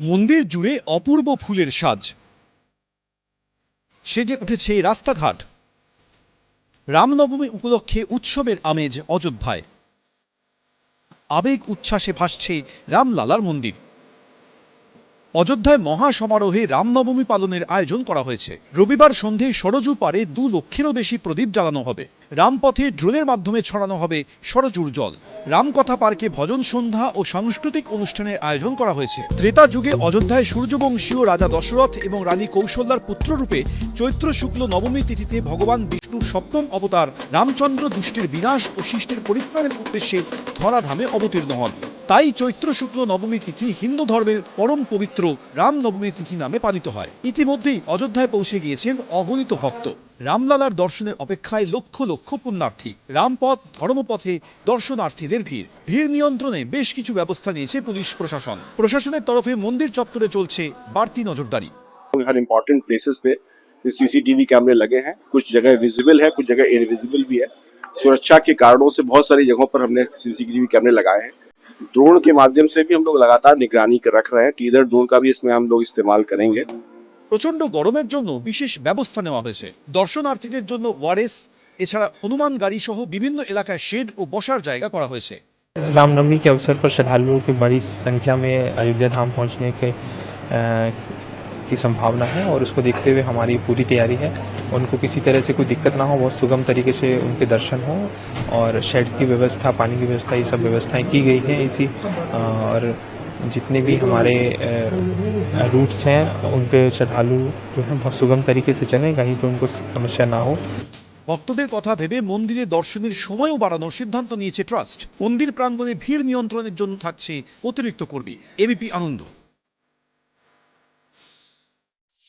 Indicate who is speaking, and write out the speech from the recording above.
Speaker 1: মন্দির জুড়ে অপূর্ব ফুলের সাজ। সেজে উঠেছে রাস্তাঘাট, রামনবমী উপলক্ষে উৎসবের আমেজ অযোধ্যায়। আবেগ উচ্ছ্বাসে ভাসছে রামলালার মন্দির। অযোধ্যায় মহা সমারোহে রামনবমী পালনের আয়োজন করা হয়েছে। রবিবার সন্ধে সরজু পারে দু লক্ষেরও বেশি প্রদীপ জ্বালানো হবে। রামপথে ড্রোনের মাধ্যমে ছড়ানো হবে সরজুর জল। রামকথা পার্কে ভজন সন্ধ্যা ও সাংস্কৃতিক অনুষ্ঠানের আয়োজন করা হয়েছে। ত্রেতা যুগে অযোধ্যায় সূর্যবংশীয় রাজা দশরথ এবং রানী কৌশল্যার পুত্ররূপে চৈত্র শুক্ল নবমী তিথিতে ভগবান বিষ্ণুর সপ্তম অবতার রামচন্দ্র দুষ্টের বিনাশ ও শিষ্টের পরিত্রাণের উদ্দেশ্যে ধরাধামে অবতীর্ণ হন। তাই চৈত্র শুক্ল নবমী তিথি হিন্দু ধর্মের পরম পবিত্র রাম নবমী তিথি নামে পালিত হয় ইতিমধ্যেই অযোধ্যায় পৌঁছে গিয়েছেন অগণিত ভক্ত রামলালার দর্শনের অপেক্ষায় লক্ষ লক্ষ পুণ্যার্থী রামপথ ধর্মপথে দর্শনার্থীদের ভিড় ভিড় নিয়ন্ত্রণে বেশ কিছু ব্যবস্থা নিয়েছে পুলিশ প্রশাসন প্রশাসনের তরফে মন্দির চত্বরে চলছে বাড়তি नजरदारी
Speaker 2: हर इम्पोर्टेंट प्लेसेस पे सीसीटीवी कैमरे लगे हैं कुछ जगह विजिबल है कुछ जगह इनविजिबल भी है सुरक्षा के कारणों से बहुत सारी जगहों पर हमने सीसीटीवी कैमरे लगाए हैं ड्रोन के माध्यम से भी हम लोग लगातार निगरानी कर रख रहे हैं टीजर ड्रोन का भी इसमें हम लोग इस्तेमाल करेंगे
Speaker 1: প্রচণ্ড গরমের জন্য বিশেষ ব্যবস্থা নেওয়া হয়েছে দর্শনার্থীদের জন্য ওয়ারেস এছাড়া হনুমান গাড়ি সহ বিভিন্ন এলাকায় শেড ও বসার জায়গা করা হয়েছে
Speaker 3: रामनवमी के अवसर पर श्रद्धालुओं की बड़ी संख्या में अयोध्या धाम पहुंचने के अ, की संभावना है और उसको देखते हुए हमारी पूरी तैयारी है उनको किसी तरह से कोई दिक्कत ना हो बहुत सुगम तरीके से उनके दर्शन हो और शेड की व्यवस्था पानी की व्यवस्था ये सब व्यवस्थाएं की गई हैं इसी अ, और जितने भी हमारे रूट्स हैं उन पे श्रद्धालु जो है बहुत सुगम तरीके से चलें कहीं पे उनको समस्या ना हो
Speaker 1: ভক্তদের কথা ভেবে মন্দিরে দর্শনের সময়ও বাড়ানোর সিদ্ধান্ত নিয়েছে ট্রাস্ট মন্দির প্রাঙ্গণে ভিড় নিয়ন্ত্রণের জন্য থাকছে অতিরিক্ত কর্মী এবিপি আনন্দ